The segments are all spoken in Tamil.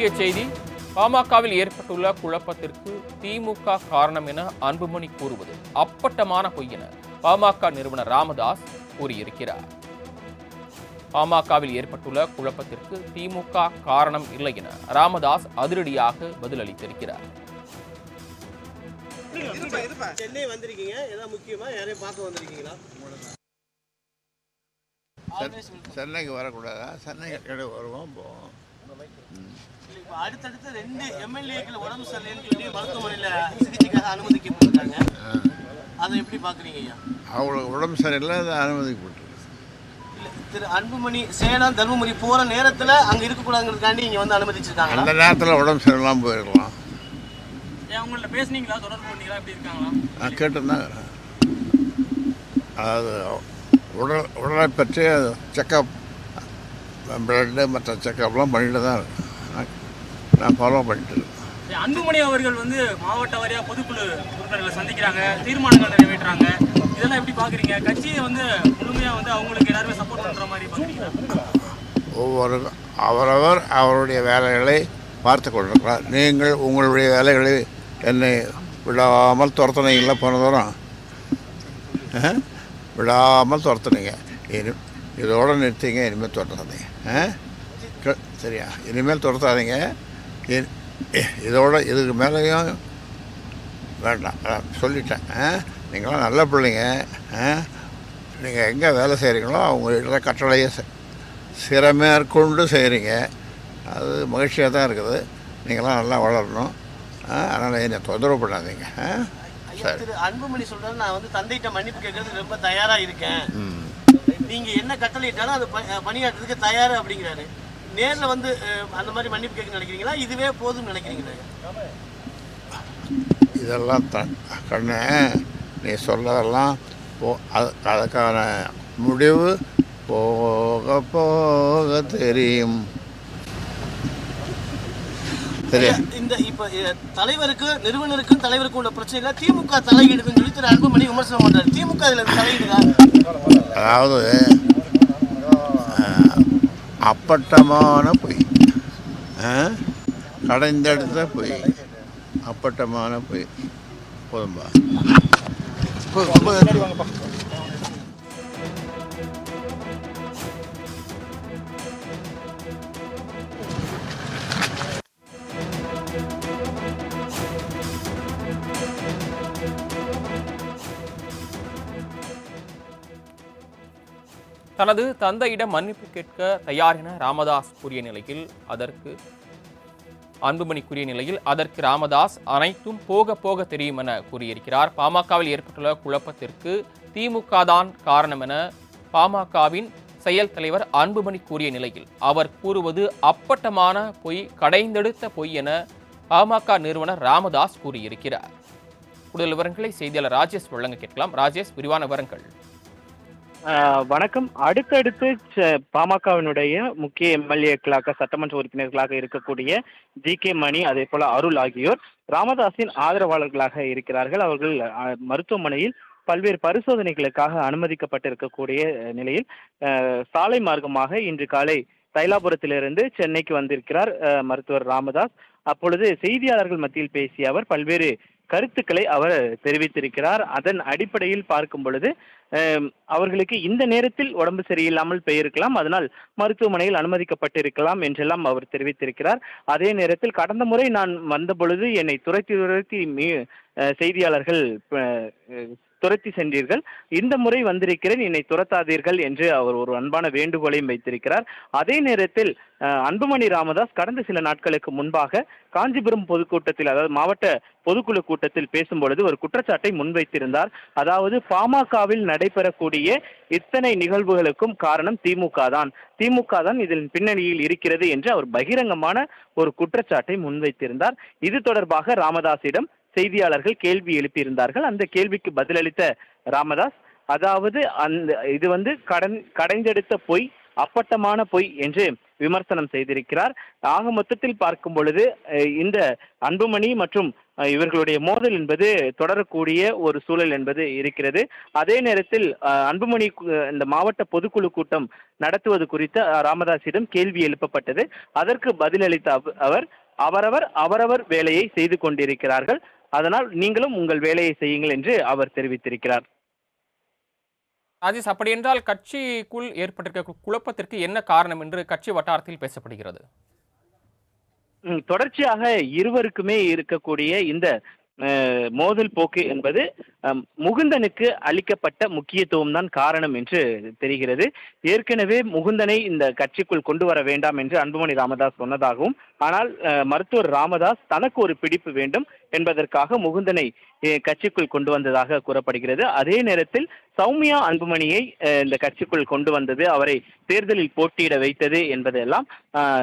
முக்கிய செய்தி பாமகவில் ஏற்பட்டுள்ள குழப்பத்திற்கு திமுக காரணம் என அன்புமணி கூறுவது அப்பட்டமான பொய் என பாமக நிறுவனர் ராமதாஸ் கூறியிருக்கிறார். பாமகவில் ஏற்பட்டுள்ள குழப்பத்திற்கு திமுக காரணம் இல்லை என ராமதாஸ் அதிரடியாக பதிலளித்திருக்கிறார். சென்னை வந்திருக்கீங்க. ஏதாவது முக்கியமா? யாரையும் பார்க்க வந்திருக்கீங்களா? சென்னைக்கு வரக்கூடாதா? சென்னை வருவோம் போவோம். அடுத்தடுத்து ரெண்டு எம்எல்ஏக்கள் உடம்பு சரியில்லைன்னு சொல்லி மருத்துவமனையில் சிகிச்சைக்காக அனுமதிக்கப்பட்டிருக்காங்க அதை எப்படி பார்க்குறீங்க ஐயா? அவங்களுக்கு உடம்பு சரியில்லை அதை அனுமதிக்கப்பட்டிருக்கு. இல்லை திரு அன்புமணி சேலம் தருமபுரி போகிற நேரத்தில் அங்கே இருக்கக்கூடாதுங்கிறதுக்காண்டி இங்கே வந்து அனுமதிச்சிருக்காங்களா? அந்த நேரத்தில் உடம்பு சரியில்லாமல் போயிருக்கலாம். ஏன் உங்கள்ட்ட பேசுனீங்களா? தொடர்பு பண்ணீங்களா எப்படி இருக்காங்களா? நான் கேட்டுருந்தாங்க அதாவது உடல் உடலை பற்றி செக்கப் பிளட்டு மற்ற செக்கப்லாம் பண்ணிட்டு தான் இருக்கேன். நான் ஃபாலோ பண்ணிட்டு இருக்கேன். அன்புமணி அவர்கள் வந்து மாவட்ட வாரியா பொதுக்குழு உறுப்பினர்களை சந்திக்கிறாங்க தீர்மானங்கள் நிறைவேற்றுறாங்க. இதெல்லாம் எப்படி பாக்குறீங்க? கட்சியை வந்து முழுமையா வந்து அவங்களுக்கு எல்லாருமே சப்போர்ட் பண்ற மாதிரி பாக்குறீங்களா? ஒவ்வொரு அவரவர் அவருடைய வேலைகளை பார்த்து கொண்டிருக்கிறார். நீங்கள் உங்களுடைய வேலைகளை என்னை விடாமல் துரத்துனீங்களா போன தூரம்? விடாமல் துரத்துனீங்க. இதோட நிறுத்திங்க இனிமேல் துரத்தாதீங்க. ஆ? க- சரியா. இனிமேல் துரத்தாதீங்க. இ- இதோட இதுக்கு மேலேயும் வேண்டாம். சொல்லிட்டேன். ஆ? நீங்களாம் நல்ல பிள்ளைங்க. நீங்கள் எங்கே வேலை செய்கிறீங்களோ அவங்க கட்டளையை சிறமேற்கொண்டு செய்கிறீங்க அது மகிழ்ச்சியாக தான் இருக்குது. நீங்களாம் நல்லா வளரணும். அதனால் என்னை தொந்தரவு பண்ணாதீங்க. சரி அன்புமணி சொல்றாரு நான் வந்து தந்தைகிட்ட மன்னிப்பு கேட்கறதுக்கு ரொம்ப தயாராக இருக்கேன். நீங்கள் நீங்க என்ன கட்டளையிட்டாலும் அது ப- பணியாற்றுறதுக்கு தயார் அப்படிங்கிறாரு. நேர்ல வந்து அந்த மாதிரி மன்னிப்பு கேட்க நினைக்கிறீங்களா? இதுவே போதும்னு நினைக்கிறீங்களா? இதெல்லாம் த கண்ணு நீ சொல்லதெல்லாம் போ அது அதுக்கான முடிவு போக போக தெரியும். சரியா இந்த இப்ப தலைவருக்கு நிறுவனருக்கும் தலைவருக்கும் உள்ள பிரச்சனைல திமுக தலையிடுதுன்னு சொல்லி திரு அன்புமணி விமர்சனம் பண்றாரு. திமுக இதுல தலையிடுதா? அதாவது அப்பட்டமான பொய். கடைந்தெடுத்த பொய். அப்பட்டமான பொய். போதும்பா. போதும், தனது தந்தையிடம் மன்னிப்பு கேட்க தயார் என ராமதாஸ் கூறிய நிலையில் அதற்கு அன்புமணி கூறிய நிலையில் அதற்கு ராமதாஸ் அனைத்தும் போக போக தெரியும் என கூறியிருக்கிறார். பாமகவில் ஏற்பட்டுள்ள குழப்பத்திற்கு திமுக தான் காரணம் என பாமகவின் செயல் தலைவர் அன்புமணி கூறிய நிலையில் அவர் கூறுவது அப்பட்டமான பொய் கடைந்தெடுத்த பொய் என பாமக நிறுவனர் ராமதாஸ் கூறியிருக்கிறார். கூடுதல் விவரங்களை செய்தியாளர் ராஜேஷ் வழங்க கேட்கலாம். ராஜேஷ் விரிவான விவரங்கள். வணக்கம். அடுத்தடுத்து ச- பாமகவினுடைய முக்கிய எம்எல்ஏக்களாக சட்டமன்ற உறுப்பினர்களாக இருக்கக்கூடிய ஜி கே மணி அதே போல அருள் ஆகியோர் ராமதாஸின் ஆதரவாளர்களாக இருக்கிறார்கள். அவர்கள் மருத்துவமனையில் பல்வேறு பரிசோதனைகளுக்காக அனுமதிக்கப்பட்டிருக்கக்கூடிய நிலையில் சாலை மார்க்கமாக இன்று காலை தைலாபுரத்திலிருந்து சென்னைக்கு வந்திருக்கிறார் மருத்துவர் ராமதாஸ். அப்பொழுது செய்தியாளர்கள் மத்தியில் பேசிய அவர் பல்வேறு கருத்துக்களை அவர் தெரிவித்திருக்கிறார். அதன் அடிப்படையில் பார்க்கும் பொழுது அவர்களுக்கு இந்த நேரத்தில் உடம்பு சரியில்லாமல் போயிருக்கலாம். அதனால் மருத்துவமனையில் அனுமதிக்கப்பட்டிருக்கலாம் என்றெல்லாம் அவர் தெரிவித்திருக்கிறார். அதே நேரத்தில் கடந்த முறை நான் வந்த பொழுது என்னை துரத்தி துரத்தி மீ செய்தியாளர்கள் துரத்தி சென்றீர்கள். இந்த முறை வந்திருக்கிறேன் என்னை துரத்தாதீர்கள் என்று அவர் ஒரு அன்பான வேண்டுகோளையும் வைத்திருக்கிறார். அதே நேரத்தில் அன்புமணி ராமதாஸ் கடந்த சில நாட்களுக்கு முன்பாக காஞ்சிபுரம் பொதுக்கூட்டத்தில் அதாவது மாவட்ட பொதுக்குழு கூட்டத்தில் பேசும்பொழுது ஒரு குற்றச்சாட்டை முன்வைத்திருந்தார். அதாவது பாமகவில் நடைபெறக்கூடிய இத்தனை நிகழ்வுகளுக்கும் காரணம் திமுக தான். திமுக தான் இதில் பின்னணியில் இருக்கிறது என்று அவர் பகிரங்கமான ஒரு குற்றச்சாட்டை முன்வைத்திருந்தார். இது தொடர்பாக ராமதாஸிடம் செய்தியாளர்கள் கேள்வி எழுப்பியிருந்தார்கள். அந்த கேள்விக்கு பதிலளித்த ராமதாஸ் அதாவது அந்த இது வந்து கடன் கடைந்தெடுத்த பொய் அப்பட்டமான பொய் என்று விமர்சனம் செய்திருக்கிறார். ஆக மொத்தத்தில் பார்க்கும் பொழுது இந்த அன்புமணி மற்றும் இவர்களுடைய மோதல் என்பது தொடரக்கூடிய ஒரு சூழல் என்பது இருக்கிறது. அதே நேரத்தில் அன்புமணி இந்த மாவட்ட பொதுக்குழு கூட்டம் நடத்துவது குறித்து ராமதாசிடம் ராமதாஸிடம் கேள்வி எழுப்பப்பட்டது. அதற்கு பதிலளித்த அவ- அவர் அவரவர் அவரவர் வேலையை செய்து கொண்டிருக்கிறார்கள். அதனால் நீங்களும் உங்கள் வேலையை செய்யுங்கள் என்று அவர் தெரிவித்திருக்கிறார். ராஜேஷ் அப்படி என்றால் கட்சிக்குள் ஏற்பட்டிருக்க குழப்பத்திற்கு என்ன காரணம் என்று கட்சி வட்டாரத்தில் பேசப்படுகிறது? தொடர்ச்சியாக இருவருக்குமே இருக்கக்கூடிய இந்த மோதல் போக்கு என்பது முகுந்தனுக்கு அளிக்கப்பட்ட முக்கியத்துவம் தான் காரணம் என்று தெரிகிறது. ஏற்கனவே முகுந்தனை இந்த கட்சிக்குள் கொண்டு வர வேண்டாம் என்று அன்புமணி ராமதாஸ் சொன்னதாகவும் ஆனால் மருத்துவர் ராமதாஸ் தனக்கு ஒரு பிடிப்பு வேண்டும் என்பதற்காக முகுந்தனை கட்சிக்குள் கொண்டு வந்ததாக கூறப்படுகிறது. அதே நேரத்தில் சௌமியா அன்புமணியை இந்த கட்சிக்குள் கொண்டு வந்தது அவரை தேர்தலில் போட்டியிட வைத்தது என்பதெல்லாம்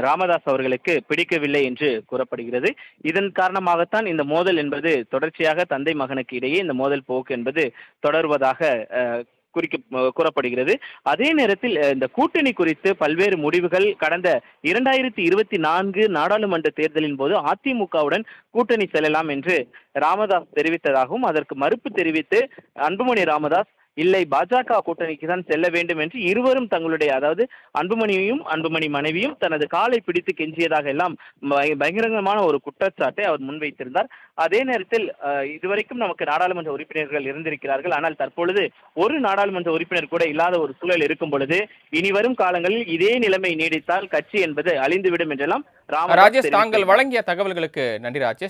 ராமதாஸ் அவர்களுக்கு பிடிக்கவில்லை என்று கூறப்படுகிறது. இதன் காரணமாகத்தான் இந்த மோதல் என்பது தொடர்ச்சியாக தந்தை மகனுக்கு இடையே இந்த மோதல் போக்கு என்பது தொடர்வதாக குறிக்க கூறப்படுகிறது. அதே நேரத்தில் இந்த கூட்டணி குறித்து பல்வேறு முடிவுகள் கடந்த இரண்டாயிரத்தி இருபத்தி நான்கு நாடாளுமன்ற தேர்தலின் போது அதிமுகவுடன் கூட்டணி செல்லலாம் என்று ராமதாஸ் தெரிவித்ததாகவும் அதற்கு மறுப்பு தெரிவித்து அன்புமணி ராமதாஸ் இல்லை பாஜக கூட்டணிக்கு தான் செல்ல வேண்டும் என்று இருவரும் தங்களுடைய அதாவது அன்புமணியையும் அன்புமணி மனைவியும் தனது காலை பிடித்து கெஞ்சியதாக எல்லாம் பய- பகிரங்கமான ஒரு குற்றச்சாட்டை அவர் முன்வைத்திருந்தார். அதே நேரத்தில் இதுவரைக்கும் நமக்கு நாடாளுமன்ற உறுப்பினர்கள் இருந்திருக்கிறார்கள். ஆனால் தற்பொழுது ஒரு நாடாளுமன்ற உறுப்பினர் கூட இல்லாத ஒரு சூழல் இருக்கும் பொழுது இனி வரும் காலங்களில் இதே நிலைமை நீடித்தால் கட்சி என்பது அழிந்துவிடும் என்றெல்லாம் ராஜேஷ் தாங்கள். வழங்கிய தகவல்களுக்கு நன்றி ராஜேஷ்.